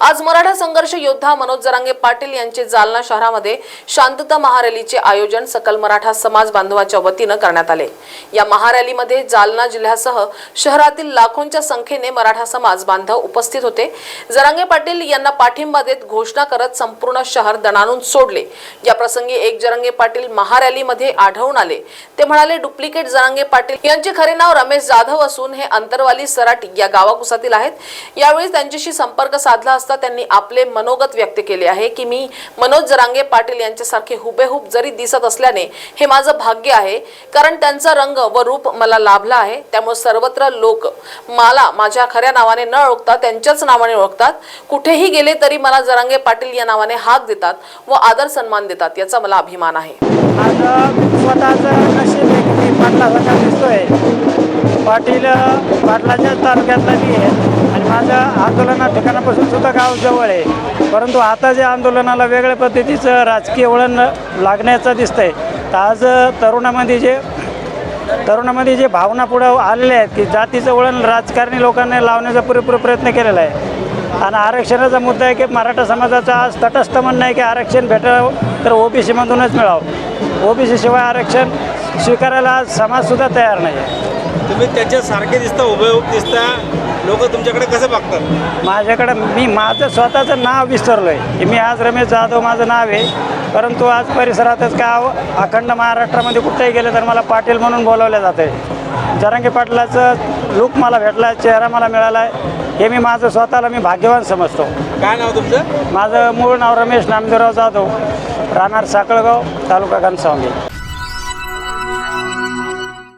आज मराठा संघर्ष योद्धा मनोज जरांगे पाटील यांचे जालना शहरामध्ये शांतता महारॅलीचे आयोजन सकल मराठा समाज बांधवाच्या वतीनं करण्यात आले. या महारॅलीमध्ये जालना जिल्ह्यासह शहरातील लाखोंच्या संख्येने मराठा समाज बांधव उपस्थित होते. जरांगे पाटील यांना पाठिंबा देत घोषणा करत संपूर्ण शहर दणानून सोडले. या प्रसंगी एक जरांगे पाटील महारॅलीमध्ये आढळून आले. ते म्हणाले डुप्लिकेट जरांगे पाटील यांचे खरे नाव रमेश जाधव असून हे अंतरवाली सराटी या गावाकुसातील आहेत. यावेळी त्यांच्याशी संपर्क साधला असता त्यांनी आपले मनोगत व्यक्त केले आहे की मी मनोज जरांगे पाटील यांच्यासारखे हुबेहूब जरी दिसत असल्याने हे माझं भाग्य आहे कारण त्यांचा रंग व रूप मला लाभला आहे. त्यामुळे सर्वत्र लोक मला माझ्या खऱ्या नावाने न ओळखता त्यांच्याच नावाने ओळखतात. कुठेही गेले तरी मला जरांगे पाटील या नावाने हाक देतात व आदर सन्मान देतात याचा मला अभिमान आहे. माझं स्वतःचं दिसतोय. पाटील पाटलाच्या तालुक्यातला मी आहे. माझ्या आंदोलना ठिकाणापासून सुद्धा गाव जवळ आहे. परंतु आता जे आंदोलनाला वेगळ्या पद्धतीचं राजकीय वळण लागण्याचं दिसतंय. तर आज तरुणामध्ये जे तरुणामध्ये जे भावना पुढं आलेल्या आहेत की जातीचं वळण राजकारणी लोकांनी लावण्याचा पुरेपूर प्रयत्न केलेला आहे. आणि आरक्षणाचा मुद्दा आहे की मराठा समाजाचा आज तटस्थ म्हणणं आहे की आरक्षण भेटावं तर ओबीसीमधूनच मिळावं. ओबीसी शिवाय आरक्षण स्वीकारायला आज समाजसुद्धा तयार नाही आहे. तुम्ही त्याच्यासारखे दिसता उभे उभे दिसता लोक तुमच्याकडे कसे बघतात? माझ्याकडं मी माझं स्वतःचं नाव विसरलो आहे मी आज रमेश जाधव माझं नाव आहे. परंतु आज परिसरातच गाव अखंड महाराष्ट्रामध्ये कुठेही गेले तर मला पाटील म्हणून बोलावलं जातं आहे जरांगे पाटलाचं लुक मला भेटला चेहरा मला मिळाला. आहे हे मी माझं स्वतःला मी भाग्यवान समजतो. काय नाव तुमचं? माझं मूळ नाव रमेश नामदेवराव जाधव. राहणार साकळगाव तालुका घनसावंगी.